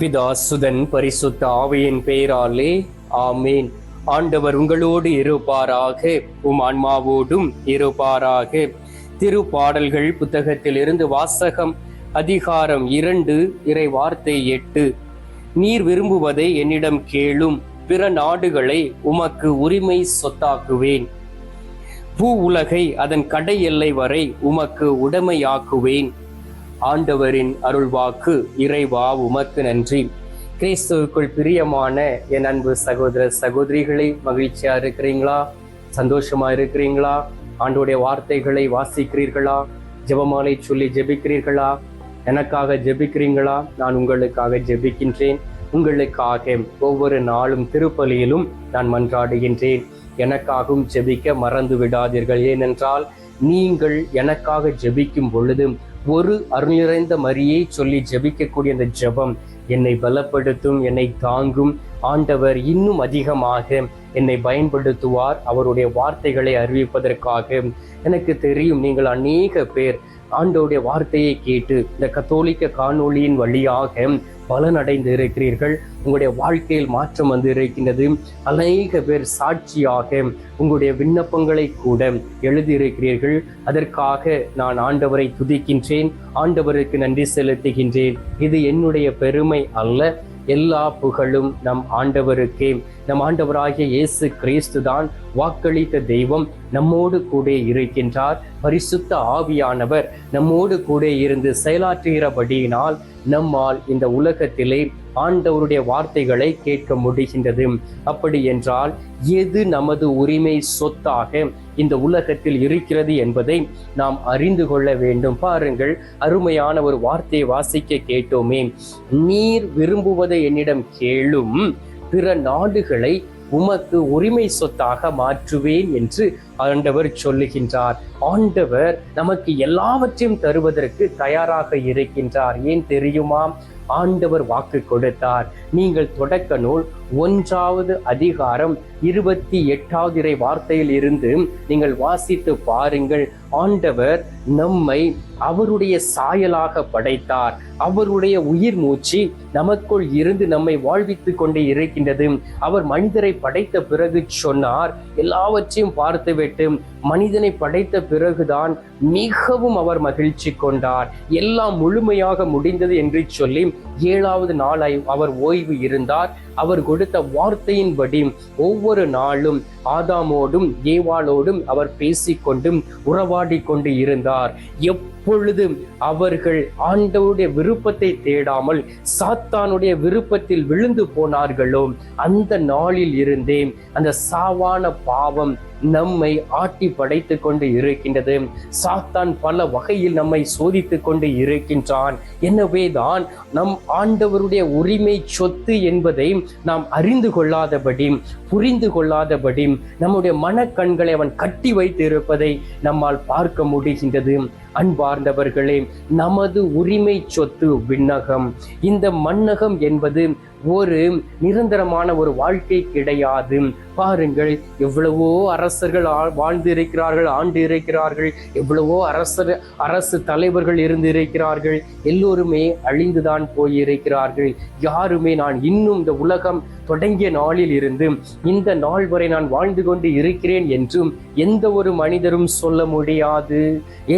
பிதா சுதன் பரிசுத்த ஆவியின் பெயராலே ஆமேன். ஆண்டவர் உங்களோடு இருப்பாராக உம் ஆன்மாவோடும் இருப்பாராக. திருப்பாடல்கள் புத்தகத்திலிருந்து வாசகம் அதிகாரம் இரண்டு இறை வார்த்தை எட்டு. நீர் விரும்புவதை என்னிடம் கேளும் பிற நாடுகளை உமக்கு உரிமை சொத்தாக்குவேன். பூ உலகை அதன் கடை எல்லை வரை உமக்கு உடைமையாக்குவேன். ஆண்டவரின் அருள்வாக்கு இறைவா உமக்கு நன்றி. கிறிஸ்துவுக்குள் பிரியமான என் அன்பு சகோதர சகோதரிகளை மகிழ்ச்சியா இருக்கிறீங்களா? சந்தோஷமா இருக்கிறீங்களா? ஆண்டோடைய வார்த்தைகளை வாசிக்கிறீர்களா? ஜெபமாலை சொல்லி ஜெபிக்கிறீர்களா? எனக்காக ஜெபிக்கிறீங்களா? நான் உங்களுக்காக ஜெபிக்கின்றேன். உங்களுக்காக ஒவ்வொரு நாளும் திருப்பலியிலும் நான் மன்றாடுகின்றேன். எனக்காகவும் ஜெபிக்க மறந்து விடாதீர்கள் ஏனென்றால் நீங்கள் எனக்காக ஜெபிக்கும் பொழுதும் ஒரு அருள் நிறைந்த மரியை சொல்லி ஜெபிக்கக்கூடிய அந்த ஜெபம் என்னை பலப்படுத்தும் என்னை தாங்கும். ஆண்டவர் இன்னும் அதிகமாக என்னை பயன்படுத்துவார் அவருடைய வார்த்தைகளை அறிவிப்பதற்காக. எனக்கு தெரியும் நீங்கள் அநேக பேர் ஆண்டோடைய வார்த்தையை கேட்டு இந்த கத்தோலிக்க காணொளியின் வழியாக பலனடைந்து இருக்கிறீர்கள். உங்களுடைய வாழ்க்கையில் மாற்றம் வந்து இருக்கின்றது. அநேக பேர் சாட்சியாக உங்களுடைய விண்ணப்பங்களை கூட எழுதியிருக்கிறீர்கள். அதற்காக நான் ஆண்டவரை துதிக்கின்றேன். ஆண்டவருக்கு நன்றி செலுத்துகின்றேன். இது என்னுடைய பெருமை அல்ல. எல்லா புகழும் நம் ஆண்டவருக்கே. நம் ஆண்டவராகிய இயேசு கிறிஸ்து தான் வாக்களித்த தெய்வம். நம்மோடு கூட இருக்கின்றார். பரிசுத்த ஆவியானவர் நம்மோடு கூட இருந்து செயலாற்றுகிறபடியினால் நம்மால் இந்த உலகத்திலே ஆண்டவருடைய வார்த்தைகளை கேட்க முடிகின்றது. அப்படி என்றால் எது நமது உரிமை சொத்தாக இந்த உலகத்தில் இருக்கிறது என்பதை நாம் அறிந்து கொள்ள வேண்டும். பாருங்கள் அருமையான ஒரு வார்த்தையை வாசிக்க கேட்டோமே. நீர் விரும்புவதை என்னிடம் கேளும். பிற நாடுகளை உமக்கு உரிமை சொத்தாக மாற்றுவேன் என்று ஆண்டவர் சொல்லுகின்றார். ஆண்டவர் நமக்கு எல்லாவற்றையும் தருவதற்கு தயாராக இருக்கின்றார். ஏன் தெரியுமா? ஆண்டவர் வாக்கு கொடுத்தார். நீங்கள் தொடக்க நூல் ஒன்றாவது அதிகாரம் இருபத்தி எட்டாவது இறை வார்த்தையில் இருந்து நீங்கள் வாசித்து பாருங்கள். ஆண்டவர் நம்மை அவருடைய சாயலாக படைத்தார். அவருடைய உயிர் மூச்சு நமக்குள் இருந்து நம்மை வாழ்வித்து கொண்டே இருக்கின்றது. அவர் மனிதரை படைத்த பிறகு சொன்னார் எல்லாவற்றையும் பார்த்துவிட்டு மனிதனை படைத்த பிறகுதான் மிகவும் அவர் மகிழ்ச்சி கொண்டார். எல்லாம் முழுமையாக முடிந்தது என்று சொல்லி ஏழாவது நாளாய் அவர் ஓய்வு இருந்தார். அவர் கொடுத்த வார்த்தையின்படி ஒவ்வொரு நாளும் ஆதாமோடும் ஏவாளோடும் அவர் பேசிக்கொண்டும் உறவாடி கொண்டு இருந்தார். எப்பொழுதும் அவர்கள் ஆண்டவருடைய விருப்பத்தை தேடாமல் சாத்தானுடைய விருப்பத்தில் விழுந்து போனார்களோ அந்த நாளில் இருந்தே அந்த சாவான பாவம் நம்மை ஆட்டி படைத்து கொண்டு இருக்கின்றது. சாத்தான் பல வகையில் நம்மை சோதித்து கொண்டு இருக்கின்றான். எனவேதான் நம் ஆண்டவருடைய உரிமை சொத்து என்பதை நாம் அறிந்து கொள்ளாதபடி புரிந்து கொள்ளாதபடி நம்முடைய மனக்கண்களை அவன் கட்டி வைத்து இருப்பதை நம்மால் பார்க்க முடிகின்றது. அன்பார்ந்தவர்களே நமது உரிமை சொத்து விண்ணகம். இந்த மண்ணகம் என்பது ஒரு நிரந்தரமான ஒரு வாழ்க்கை கிடையாது. பாருங்கள் எவ்வளவோ அரசர்கள் வாழ்ந்து இருக்கிறார்கள் ஆண்டு இருக்கிறார்கள் எவ்வளவோ அரசர் அரசு தலைவர்கள் இருந்து இருக்கிறார்கள் எல்லோருமே அழிந்துதான் போயிருக்கிறார்கள். யாருமே நான் இன்னும் இந்த உலகம் தொடங்கிய நாளில் இருந்து இந்த நாள் வரை நான் வாழ்ந்து கொண்டு இருக்கிறேன் என்றும் எந்த ஒரு மனிதரும் சொல்ல முடியாது.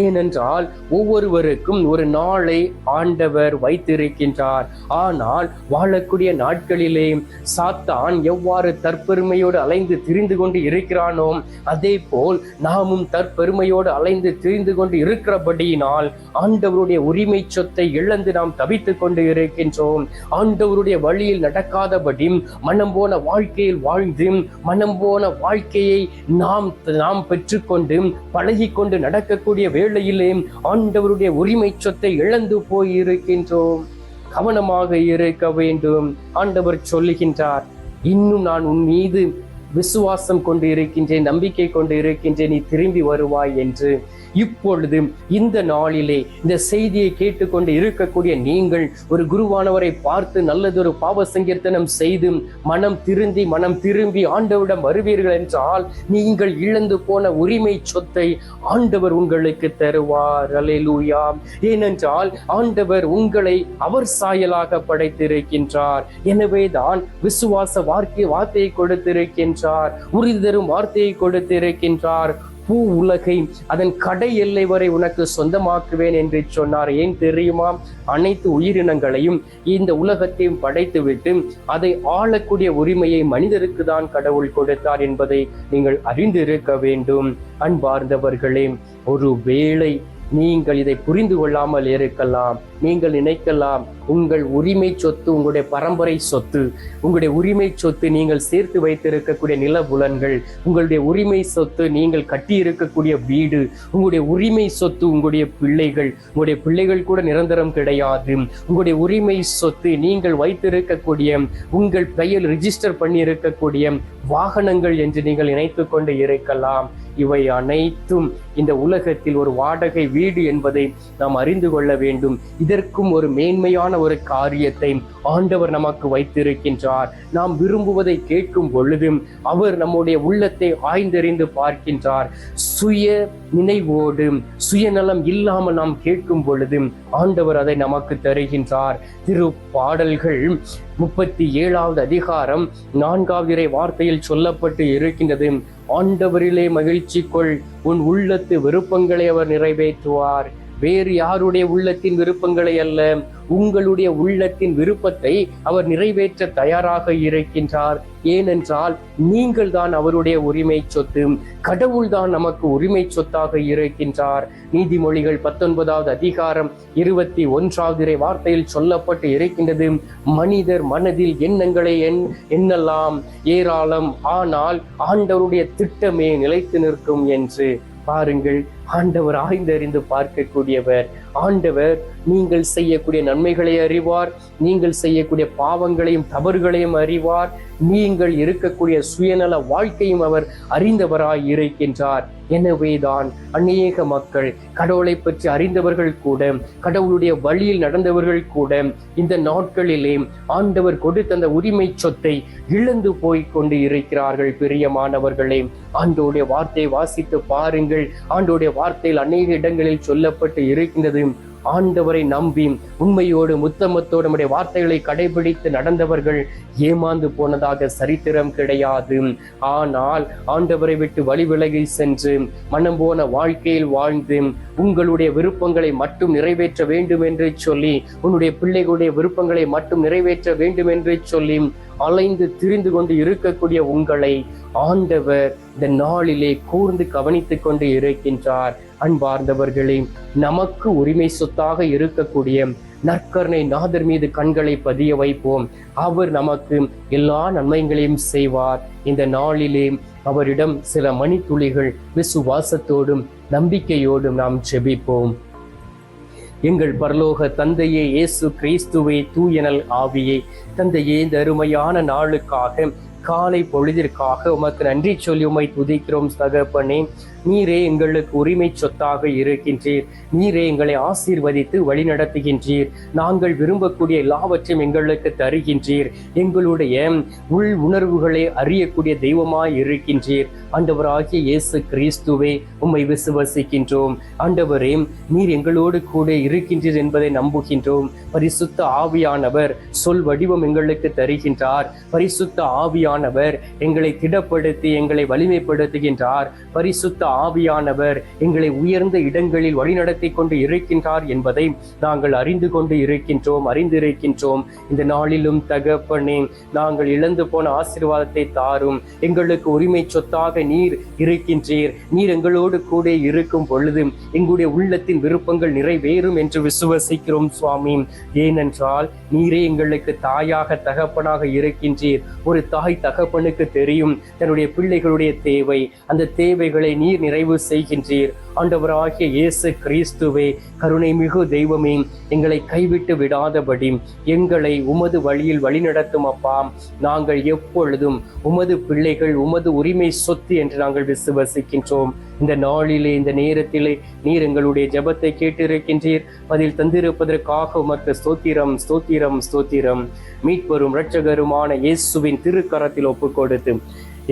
ஏனென்றால் ஒவ்வொருவருக்கும் ஒரு நாளை ஆண்டவர் வைத்திருக்கின்றார். ஆனால் வாழக்கூடிய நாட்களிலே சாத்தான் எவ்வாறு தற்பெருமையோடு அலைந்து திரிந்து கொண்டு இருக்கிறானோ அதே போல் நாமும் தற்பெருமையோடு அலைந்து திரிந்து கொண்டு இருக்கிறபடியினால் ஆண்டவருடைய உரிமை சொத்தை இழந்து நாம் தவித்துக் கொண்டு இருக்கின்றோம். ஆண்டவருடைய வழியில் நடக்காதபடி மனம் போன வாழ்க்கையில் வாழ்ந்து மனம் போன வாழ்க்கையை நாம் நாம் பெற்றுக்கொண்டு பழகிக்கொண்டு நடக்கக்கூடிய வேளையிலே ஆண்டவருடைய உரிமை சொத்தை இழந்து போய் இருக்கின்றோம் கவனமாக இருக்க வேண்டும். ஆண்டவர் சொல்லுகின்றார் இன்னும் நான் உன் மீது விசுவாசம் கொண்டு இருக்கின்றேன் நம்பிக்கை கொண்டு இருக்கின்றேன் நீ திரும்பி வருவாய் என்று. இப்பொழுது இந்த நாளிலே இந்த செய்தியை கேட்டுக்கொண்டு இருக்கக்கூடிய நீங்கள் ஒரு குருவானவரை பார்த்து நல்லதொரு பாவ சங்கீர்த்தனம் செய்து மனம் திருந்தி மனம் திரும்பி ஆண்டவரிடம் வருவீர்கள் என்றால் நீங்கள் இழந்து போன உரிமை சொத்தை ஆண்டவர் உங்களுக்கு தருவார். அலையலூயா ஏனென்றால் ஆண்டவர் உங்களை அவர் சாயலாக படைத்திருக்கின்றார். எனவே தான் விசுவாச வார்த்தை வார்த்தையை கொடுத்திருக்கின்ற இருக்கின்றார் உறுதி தரும் வார்த்தையை கொடுத்திருக்கின்றார் பூ உலகை அதன் கடை எல்லை வரை உனக்கு சொந்தமாக்குவேன் என்று சொன்னார். ஏன் தெரியுமா? அனைத்து உயிரினங்களையும் இந்த உலகத்தையும் படைத்துவிட்டு அதை ஆளக்கூடிய உரிமையை மனிதருக்கு தான் கடவுள் கொடுத்தார் என்பதை நீங்கள் அறிந்திருக்க வேண்டும். அன்பார்ந்தவர்களே ஒரு வேளை நீங்கள் இதை புரிந்து கொள்ளாமல் இருக்கலாம் நீங்கள் நினைக்கலாம் உங்கள் உரிமை சொத்து உங்களுடைய பரம்பரை சொத்து. உங்களுடைய உரிமை சொத்து நீங்கள் சேர்த்து வைத்திருக்கக்கூடிய நிலபுலன்கள். உங்களுடைய உரிமை சொத்து நீங்கள் கட்டி இருக்கக்கூடிய வீடு. உங்களுடைய உரிமை சொத்து உங்களுடைய பிள்ளைகள். உங்களுடைய பிள்ளைகள் கூட நிரந்தரம் கிடையாது. உங்களுடைய உரிமை சொத்து நீங்கள் வைத்திருக்கக்கூடிய உங்கள் பெயர் ரிஜிஸ்டர் பண்ணி இருக்கக்கூடிய வாகனங்கள் என்று நீங்கள் நினைத்து கொண்டு இருக்கலாம். இவை அனைத்தும் இந்த உலகத்தில் ஒரு வாடகை வீடு என்பதை நாம் அறிந்து கொள்ள வேண்டும். இதற்கும் ஒரு மேன்மையான ஒரு காரியத்தை ஆண்டவர் நமக்கு வைத்திருக்கின்றார். நாம் விரும்புவதை கேட்கும் பொழுதும் அவர் நம்முடைய உள்ளத்தை ஆய்ந்தறிந்து பார்க்கின்றார். சுய நினைவோடு சுயநலம் இல்லாமல் நாம் கேட்கும் பொழுதும் ஆண்டவர் அதை நமக்கு தருகின்றார். திரு பாடல்கள் முப்பத்தி ஏழாவது அதிகாரம் நான்காவது இறை வார்த்தையில் சொல்லப்பட்டு இருக்கின்றது. ஆண்டவரிலே மகிழ்ச்சி கொள் உன் உள்ளத்து விருப்பங்களை அவர் நிறைவேற்றுவார். வேறு யாருடைய உள்ளத்தின் விருப்பங்களை அல்ல உங்களுடைய உள்ளத்தின் விருப்பத்தை அவர் நிறைவேற்ற தயாராக இருக்கின்றார். ஏனென்றால் நீங்கள் தான் அவருடைய உரிமை சொத்து கடவுள் தான் நமக்கு உரிமை சொத்தாக இருக்கின்றார். நீதிமொழிகள் பத்தொன்பதாவது அதிகாரம் இருபத்தி ஒன்றாவது வார்த்தையில் சொல்லப்பட்டு இருக்கின்றது மனிதர் மனதில் எண்ணங்களை எண் எண்ணலாம் ஏராளம் ஆனால் ஆண்டவருடைய திட்டமே நிலைத்து நிற்கும் என்று. பாருங்கள் ஆண்டவர் ஆய்ந்தறிந்து பார்க்கக்கூடியவர். ஆண்டவர் நீங்கள் செய்யக்கூடிய நன்மைகளை அறிவார். நீங்கள் செய்யக்கூடிய பாவங்களையும் தவறுகளையும் அறிவார். நீங்கள் இருக்கக்கூடிய சுயநல வாழ்க்கையும் அவர் அறிந்தவராய் இருக்கின்றார். எனவேதான் அநேக மக்கள் கடவுளை பற்றி அறிந்தவர்கள் கூட கடவுளுடைய வழியில் நடந்தவர்கள் கூட இந்த நாட்களிலே ஆண்டவர் கொடுத்த அந்த உரிமை சொத்தை இழந்து போய் கொண்டு இருக்கிறார்கள் பிரியமானவர்களே. ஆண்டோடைய வார்த்தையை வாசித்து பாருங்கள். ஆண்டோடைய வார்த்தையில் அநேக இடங்களில் சொல்லப்பட்டு இருக்கின்றது. ஆண்டவரை நம்பி உண்மையோடு முத்தமத்தோடு நம்முடைய வார்த்தைகளை கடைபிடித்து நடந்தவர்கள் ஏமாந்து போனதாக சரித்திரம் கிடையாது. ஆனால் ஆண்டவரை விட்டு வழி விலகி சென்று மனம் போன வாழ்க்கையில் வாழ்ந்து உங்களுடைய விருப்பங்களை மட்டும் நிறைவேற்ற வேண்டும் என்று சொல்லி உன்னுடைய பிள்ளைகளுடைய விருப்பங்களை மட்டும் நிறைவேற்ற வேண்டும் என்று சொல்லி அலைந்து திரிந்து கொண்டு இருக்கக்கூடிய உங்களை ஆண்டவர் இந்த நாளிலே கூர்ந்து கவனித்துக் கொண்டு இருக்கின்றார். அன்பார்ந்தவர்களே நமக்கு உரிமை சொத்தாக இருக்கக்கூடிய நற்கருணை நாதர் மீது கண்களை பதிய வைப்போம். அவர் நமக்கு எல்லா நன்மைகளையும் செய்வார். இந்த நாளிலே அவரிடம் சில மணித்துளிகள் விசுவாசத்தோடும் நம்பிக்கையோடும் நாம் ஜெபிப்போம். எங்கள் பரலோக தந்தையே இயேசு கிறிஸ்துவே தூயனல் ஆவியே தந்தையே இந்த அருமையான நாளுக்காக காலை பொழுதிற்காக உமக்கு நன்றி சொல்லி உமை துதிக்கிறோம் தகப்பனே நீரே எங்களுக்கு உரிமை சொத்தாக இருக்கின்றீர். நீரே எங்களை ஆசீர்வதித்து வழிநடத்துகின்றீர். நாங்கள் விரும்பக்கூடிய எல்லாவற்றையும் எங்களுக்கு தருகின்றீர். எங்களுடைய உள் உணர்வுகளை அறியக்கூடிய தெய்வமாய் இருக்கின்றீர். ஆண்டவராகிய இயேசு கிறிஸ்துவே உம்மை விசுவசிக்கின்றோம். ஆண்டவரே நீர் எங்களோடு கூட இருக்கின்றீர் என்பதை நம்புகின்றோம். பரிசுத்த ஆவியானவர் சொல் வடிவம் எங்களுக்கு தருகின்றார். பரிசுத்த ஆவியான ஆவியானவர் எங்களை திடப்படுத்தி எங்களை வலிமைப்படுத்துகின்றார். பரிசுத்த ஆவியானவர் எங்களை உயர்ந்த இடங்களில் வழிநடத்தி கொண்டு இருக்கின்றார் என்பதை நாங்கள் அறிந்து கொண்டு இருக்கின்றோம் அறிந்திருக்கின்றோம். இந்த நாளிலும் தகப்பனே நாங்கள் இழந்து போன ஆசீர்வாதத்தை தாரும். எங்களுக்கு உரிமை சொத்தாக நீர் இருக்கின்றீர். நீர் எங்களோடு கூட இருக்கும் பொழுது எங்களுடைய உள்ளத்தின் விருப்பங்கள் நிறைவேறும் என்று விசுவசிக்கிறோம் சுவாமி. ஏனென்றால் நீரே எங்களுக்கு தாயாக தகப்பனாக இருக்கின்றீர். ஒரு தாய் தகப்பனுக்கு தெரியும். தன்னுடைய பிள்ளைகளுடைய தேவை. அந்த தேவைகளை நீர் நிறைவு செய்கின்றீர். ஆண்டவராகிய இயேசு கிறிஸ்துவே கருணை மிகு தெய்வமே எங்களை கைவிட்டு விடாதபடி எங்களை உமது வழியில் வழிநடத்தும் அப்பா. நாங்கள் எப்பொழுதும் உமது பிள்ளைகள் உமது உரிமை சொத்து என்று நாங்கள் விசுவசிக்கின்றோம். இந்த நாளிலே இந்த நேரத்திலே நீர் எங்களுடைய ஜெபத்தை கேட்டிருக்கின்றீர். பதில் தந்திருப்பதற்காக உமக்கு ஸ்தோத்திரம் ஸ்தோத்திரம் ஸ்தோத்திரம். மீட்பெரும் இரட்சகருமான இயேசுவின் திருக்கரத்தில் ஒப்பு கொடுத்து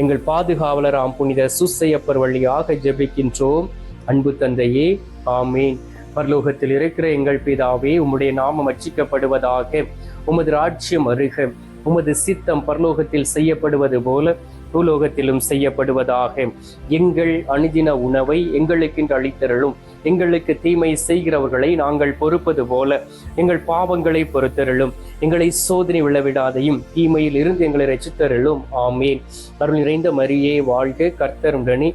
எங்கள் பாதுகாவலராம் புனித சுசையப்பர் வழியாக ஜெபிக்கின்றோம். அன்பு தந்தையே ஆமீன். பரலோகத்தில் இருக்கிற எங்கள் பிதாவே உம்முடைய நாமம் அச்சிக்கப்படுவதாக உமது ராஜ்யம் அருக உமது சித்தம் பரலோகத்தில் செய்யப்படுவது போல பூலோகத்திலும் செய்யப்படுவதாக. எங்கள் அணுதின உணவை எங்களுக்கென்று அளித்தருளும். எங்களுக்கு தீமை செய்கிறவர்களை நாங்கள் பொறுப்பது போல எங்கள் பாவங்களை பொறுத்தருளும். எங்களை சோதனை விழவிடாதையும் தீமையில் இருந்து எங்களை ரசித்தருளும் ஆமேன். அருள் நிறைந்த மரியே வாழ்க கர்த்தருடனே.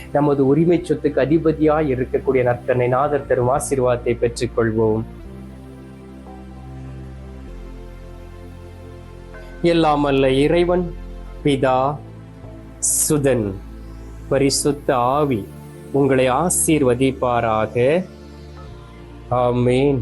நமது உரிமை சொத்துக்கு அதிபதியாய் இருக்கக்கூடிய நற்கனை நாதர் தரும் ஆசீர்வாதத்தை பெற்றுக்கொள்வோம். எல்லாம் அல்ல இறைவன் பிதா சுதன் பரிசுத்த ஆவி உங்களை ஆசீர்வதிப்பாராக. ஆமேன்.